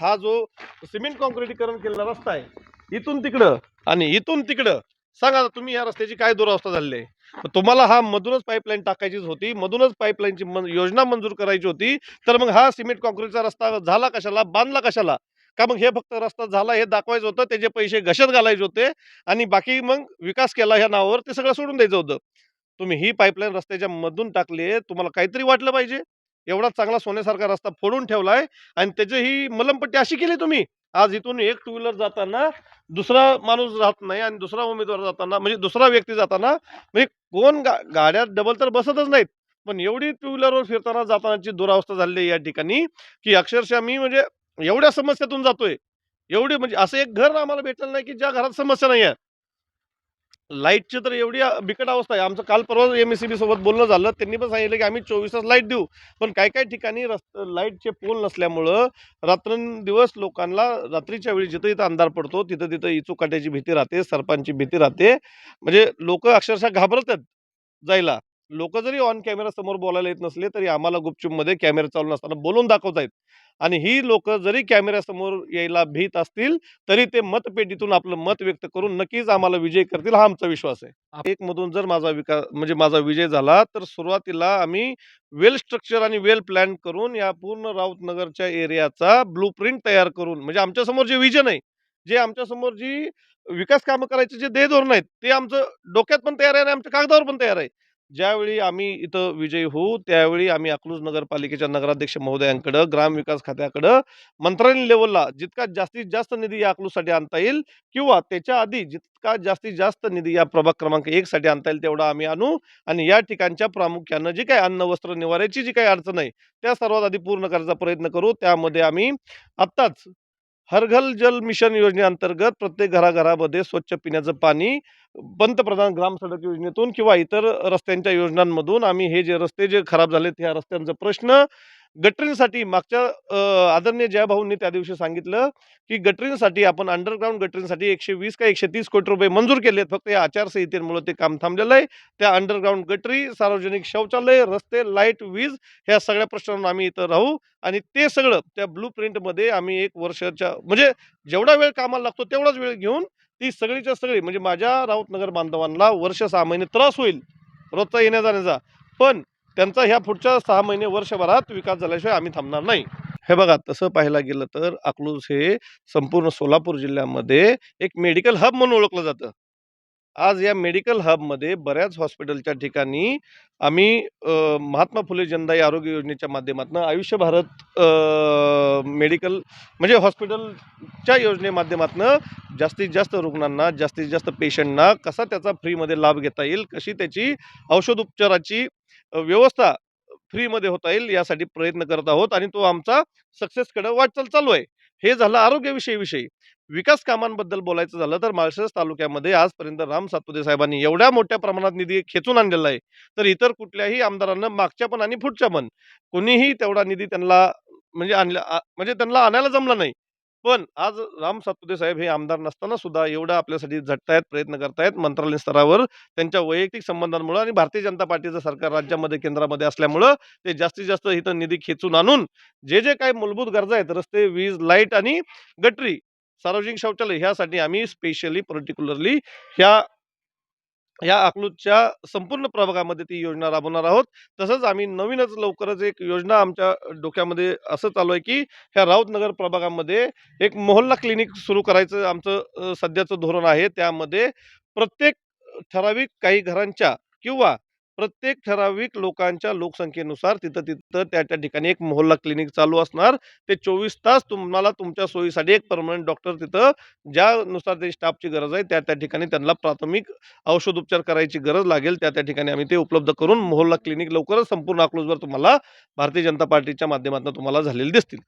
हा जो सिमेंट कॉन्क्रिटीकरण केलेला रस्ता आहे इथून तिकडं आणि इथून तिकडं सांगा तुम्ही या रस्त्याची काय दुरावस्था झालेली आहे? तुम्हाला हा मधूनच पाईपलाईन टाकायचीच होती मधूनच पाईपलाईनची मन- योजना मंजूर करायची होती तर मग हा सिमेंट कॉन्क्रीटचा रस्ता झाला कशाला बांधला कशाला? का मग हे फक्त रस्ता झाला हे दाखवायचं होतं त्याचे पैसे घशात घालायचे होते आणि बाकी मग विकास केला ह्या नावावर ते सगळं सोडून द्यायचं होतं. तुम्ही ही पाईपलाईन रस्त्याच्या मधून टाकली तुम्हाला काहीतरी वाटलं पाहिजे. एवढा चांगला सोन्यासारखा रस्ता फोडून ठेवलाय आणि त्याची ही मलमपट्टी अशी केली तुम्ही आज इथून एक टू व्हीलर जाताना दुसरा माणूस राहत नाही आणि दुसरा उमेदवार जाताना म्हणजे दुसरा व्यक्ती जाताना म्हणजे कोण गा गाड्या डबल तर बसतच नाहीत पण एवढी टू व्हीलरवर फिरताना जातानाची दुरावस्था झालेली आहे या ठिकाणी की अक्षरशः मी म्हणजे एवढ्या समस्यातून जातोय. एवढी म्हणजे असं एक घर आम्हाला भेटलं नाही की ज्या घरात समस्या नाही आहे लाईटची तर एवढी बिकट अवस्था आहे. आमचं काल परवा एम एस सी बी सोबत बोलणं झालं. त्यांनी पण सांगितलं की आम्ही चोवीस तास लाइट देऊ. पण काही काही ठिकाणी रस्त लाईटचे पोल नसल्यामुळं रात्रंदिवस लोकांना रात्रीच्या वेळी जिथं इथं अंधार पडतो तिथं तिथं इचूकाट्याची भीती राहते सर्पांची भीती राहते. म्हणजे लोक अक्षरशः घाबरतात जायला. लोक जरी ऑन कॅमेरा समोर बोलायला येत नसले तरी आम्हाला गुपचूपमध्ये कॅमेरा चालू नसताना बोलून दाखवतायत आणि ही लोक जरी कॅमेऱ्यासमोर यायला भीत असतील तरी ते मतपेटीतून आपलं मत व्यक्त करून नक्कीच आम्हाला विजय करतील हा आमचा विश्वास आहे. एक मधून जर माझा विकास म्हणजे माझा विजय झाला तर सुरुवातीला आम्ही वेल स्ट्रक्चर आणि वेल प्लॅन करून या पूर्ण राऊतनगरच्या एरियाचा ब्लू तयार करून म्हणजे आमच्यासमोर जे विजन आहे जे आमच्यासमोर जी विकास कामं करायचे जे ध्येय धोरण आहेत ते आमचं डोक्यात पण तयार आहे आणि आमच्या कागदावर पण तयार आहे. ज्यावेळी आम्ही इथं विजयी होऊ त्यावेळी आम्ही अकलूज नगरपालिकेच्या नगराध्यक्ष महोदयांकडं ग्रामविकास खात्याकडं मंत्रालय लेवलला जितका जास्तीत जास्त निधी या अकलूजसाठी आणता येईल किंवा त्याच्या आधी जितका जास्तीत जास्त निधी या प्रभाग क्रमांक एक साठी आणता येईल तेवढा आम्ही आणू आणि या ठिकाणच्या प्रामुख्यानं जी काही अन्न वस्त्र निवाऱ्याची जी काही अडचण आहे त्या सर्वात आधी पूर्ण करायचा प्रयत्न करू. त्यामध्ये आम्ही आत्ताच हरघल जल मिशन योजनेअंतर्गत प्रत्येक घराघरामध्ये स्वच्छ पिण्याचं पाणी पंतप्रधान ग्राम सडक योजनेतून किंवा इतर रस्त्यांच्या योजनांमधून आम्ही हे जे रस्ते जे खराब झालेत ह्या रस्त्यांचा प्रश्न गटरींसाठी मागच्या आदरणीय जयभाऊंनी त्या दिवशी सांगितलं की गटरींसाठी आपण अंडरग्राऊंड गटरींसाठी एकशे वीस का एकशे तीस कोटी रुपये मंजूर केले आहेत फक्त या आचारसंहितेमुळे ते काम थांबलेलं आहे. त्या अंडरग्राऊंड गटरी सार्वजनिक शौचालय रस्ते लाइट वीज ह्या सगळ्या प्रश्नांवर आम्ही इथं राहू आणि ते सगळं त्या ब्लू प्रिंटमध्ये आम्ही एक वर्षाच्या म्हणजे जेवढा वेळ कामाला लागतो तेवढाच वेळ घेऊन ती सगळीच्या सगळी म्हणजे माझ्या राऊतनगर बांधवांना वर्ष सहा महिने त्रास होईल. रोजचा येण्या जाण्याचा पण त्यांचा ह्या पुढच्या सहा महिने वर्षभरात विकास झाल्याशिवाय आम्ही थांबणार नाही. हे बघा तसं पाहायला गेलं तर अकलूज हे संपूर्ण सोलापूर जिल्ह्यामध्ये एक मेडिकल हब म्हणून ओळखलं जातं. आज या मेडिकल हबमध्ये बऱ्याच हॉस्पिटलच्या ठिकाणी आम्ही महात्मा फुले जनदाई आरोग्य योजनेच्या माध्यमातून आयुष्य भारत मेडिकल म्हणजे हॉस्पिटलच्या योजने माध्यमातून जास्तीत जास्त रुग्णांना जास्तीत जास्त पेशंटना कसा त्याचा फ्रीमध्ये लाभ घेता येईल कशी त्याची औषध उपचाराची व्यवस्था फ्रीमध्ये होता येईल यासाठी प्रयत्न करत आहोत आणि तो आमचा सक्सेसकडे वाटचाल चालू आहे. हे झालं आरोग्यविषयी विषयी विकास कामांबद्दल बोलायचं झालं तर माळशिरस तालुक्यामध्ये आजपर्यंत राम सातपुते साहेबांनी एवढ्या मोठ्या प्रमाणात निधी खेचून आणलेला आहे. तर इतर कुठल्याही आमदारांना मागच्या पण आणि पुढच्या पण कोणीही तेवढा निधी त्यांना म्हणजे आणला म्हणजे त्यांना आणायला जमला नाही. पण आज राम सातपुते साहेब हे आमदार नसताना सुद्धा एवढं आपल्यासाठी झटतायत प्रयत्न करतायत मंत्रालय स्तरावर. त्यांच्या वैयक्तिक संबंधांमुळे आणि भारतीय जनता पार्टीचं सरकार राज्यामध्ये केंद्रामध्ये असल्यामुळं ते जास्तीत जास्त इथं निधी खेचून आणून जे जे काही मूलभूत गरजा आहेत रस्ते वीज लाइट आणि गटरी सार्वजनिक शौचालय ह्यासाठी आम्ही स्पेशली पर्टिक्युलरली ह्या ह्या अकलूजच्या संपूर्ण प्रभागामध्ये ती योजना राबवणार आहोत. तसंच आम्ही नवीनच लवकरच एक योजना आमच्या डोक्यामध्ये असं चालू आहे की ह्या राऊतनगर प्रभागामध्ये एक मोहल्ला क्लिनिक सुरू करायचं आमचं सध्याचं धोरण आहे. त्यामध्ये प्रत्येक ठराविक काही घरांच्या किंवा प्रत्येक ठराविक लोकांच्या लोकसंख्येनुसार तिथं तिथं त्या त्या ठिकाणी एक मोहल्ला क्लिनिक चालू असणार. ते चोवीस तास तुम्हाला तुमच्या सोयीसाठी एक परमनंट डॉक्टर तिथं ज्यानुसार ते स्टाफची गरज आहे त्या त्या ठिकाणी त्यांना प्राथमिक औषधोपचार करायची गरज लागेल त्या त्या ठिकाणी आम्ही ते उपलब्ध करून मोहल्ला क्लिनिक लवकरच संपूर्ण अकलूजवर तुम्हाला भारतीय जनता पार्टीच्या माध्यमातून तुम्हाला झालेले दिसतील.